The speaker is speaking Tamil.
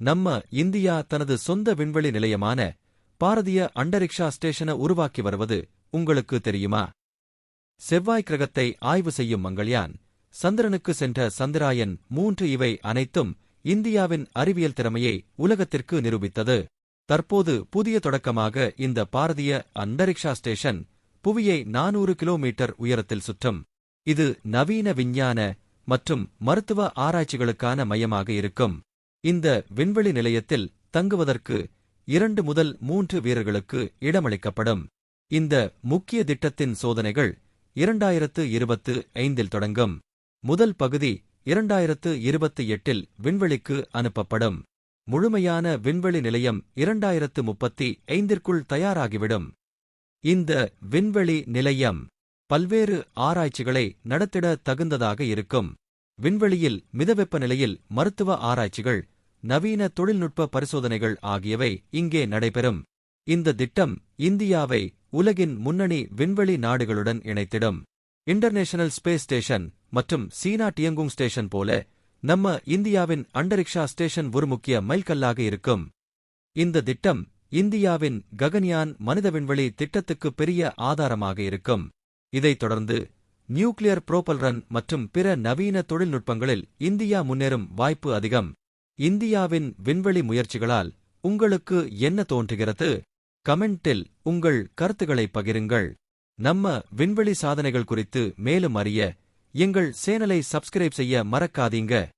நம்ம இந்தியா தனது சொந்த விண்வெளி நிலையமான பாரதிய அண்டரிக்ஷா ஸ்டேஷனை உருவாக்கி வருவது உங்களுக்கு தெரியுமா? செவ்வாய் கிரகத்தை ஆய்வு செய்யும் மங்கள்யான் சந்திரனுக்கு சென்ற சந்திராயன் மூன்று இவை அனைத்தும் இந்தியாவின் அறிவியல் திறமையை உலகத்திற்கு நிரூபித்தது. தற்போது புதிய தொடக்கமாக இந்த பாரதிய அண்டரிக்ஷா ஸ்டேஷன் புவியை நானூறு கிலோமீட்டர் உயரத்தில் சுற்றும். இது நவீன விஞ்ஞான மற்றும் மருத்துவ ஆராய்ச்சிகளுக்கான மையமாக இருக்கும். இந்த விண்வெளி நிலையத்தில் தங்குவதற்கு இரண்டு முதல் மூன்று வீரர்களுக்கு இடமளிக்கப்படும். இந்த முக்கிய திட்டத்தின் சோதனைகள் இரண்டாயிரத்து இருபத்து ஐந்தில் தொடங்கும். முதல் பகுதி இரண்டாயிரத்து இருபத்தி எட்டில் விண்வெளிக்கு அனுப்பப்படும். முழுமையான விண்வெளி நிலையம் இரண்டாயிரத்து முப்பத்தி ஐந்திற்குள் தயாராகிவிடும். இந்த விண்வெளி நிலையம் பல்வேறு ஆராய்ச்சிகளை நடத்திட தகுந்ததாக இருக்கும். விண்வெளியில் மிதவெப்ப நிலையில் மருத்துவ ஆராய்ச்சிகள் நவீன தொழில்நுட்ப பரிசோதனைகள் ஆகியவை இங்கே நடைபெறும். இந்த திட்டம் இந்தியாவை உலகின் முன்னணி விண்வெளி நாடுகளுடன் இணைத்திடும். இன்டர்நேஷனல் ஸ்பேஸ் ஸ்டேஷன் மற்றும் சீனா டியங்குங் ஸ்டேஷன் போல நம்ம இந்தியாவின் அண்டரிக்ஷா ஸ்டேஷன் ஒரு முக்கிய மைல்கல்லாக இருக்கும். இந்த திட்டம் இந்தியாவின் ககன்யான் மனித விண்வெளி திட்டத்துக்கு பெரிய ஆதாரமாக இருக்கும். இதைத் தொடர்ந்து நியூக்ளியர் புரோபல்ரன் மற்றும் பிற நவீன தொழில்நுட்பங்களில் இந்தியா முன்னேறும் வாய்ப்பு அதிகம். இந்தியாவின் விண்வெளி முயற்சிகளால் உங்களுக்கு என்ன தோன்றுகிறது? கமெண்டில் உங்கள் கருத்துக்களை பகிருங்கள். நம்ம விண்வெளி சாதனைகள் குறித்து மேலும் அறிய எங்கள் சேனலை சப்ஸ்கிரைப் செய்ய மறக்காதீங்க.